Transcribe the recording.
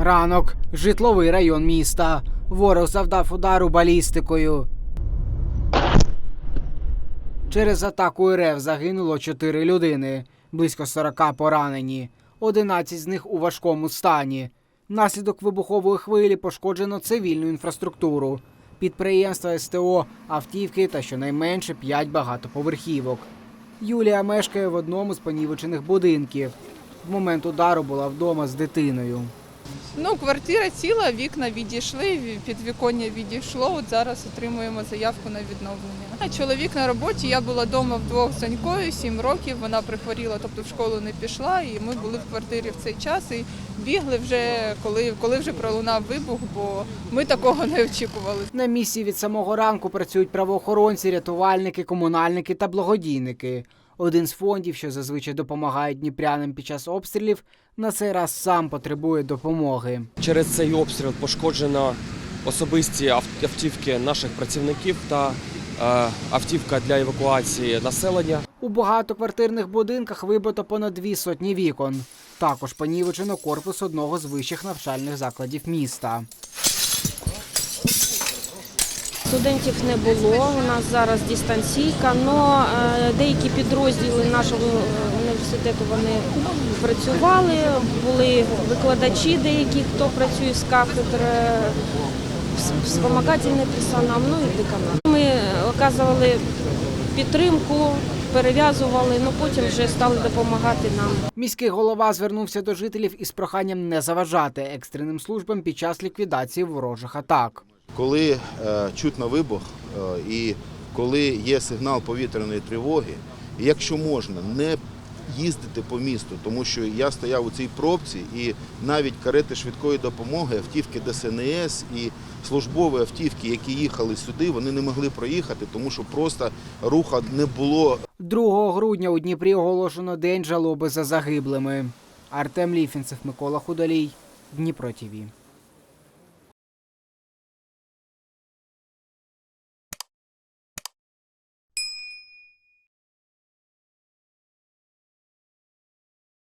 Ранок, житловий район міста. Ворог завдав удару балістикою. Через атаку РФ загинуло 4 людини, близько 40 поранені, 11 з них у важкому стані. Внаслідок вибухової хвилі пошкоджено цивільну інфраструктуру, підприємства СТО, автівки та щонайменше 5 багатоповерхівок. Юлія мешкає в одному з понівечених будинків. В момент удару була вдома з дитиною. Ну, квартира ціла, вікна відійшли, підвіконня відійшло. От зараз отримуємо заявку на відновлення. Чоловік на роботі, я була вдома вдвох з донькою, сім років. Вона прихворіла, тобто в школу не пішла. І ми були в квартирі в цей час і бігли вже, коли, коли вже пролунав вибух, бо ми такого не очікували. На місці від самого ранку працюють правоохоронці, рятувальники, комунальники та благодійники. Один з фондів, що зазвичай допомагає дніпрянам під час обстрілів, на цей раз сам потребує допомоги. Через цей обстріл пошкоджено особисті ав- автівки наших працівників та е, автівка для евакуації населення. У багатоквартирних будинках вибито понад дві сотні вікон. Також понівечено корпус одного з вищих навчальних закладів міста. Студентів не було. У нас зараз дистанційка, але деякі підрозділи нашого е, університету вони працювали. Були викладачі, деякі, хто працює з кафедр, е, вспомагательний персонал, ну і деканат. Ми оказували підтримку, перев'язували, ну потім вже стали допомагати нам. Міський голова звернувся до жителів із проханням не заважати екстреним службам під час ліквідації ворожих атак. Коли е, чутно вибух е, і коли є сигнал повітряної тривоги, якщо можна, не їздити по місту, тому що я стояв у цій пробці, і навіть карети швидкої допомоги, автівки ДСНС і службові автівки, які їхали сюди, вони не могли проїхати, тому що просто руха не було 2 грудня у Дніпрі оголошено День жалоби за загиблими. Артем Ліфінцев, Микола Худолій, Дніпро ТІВІ.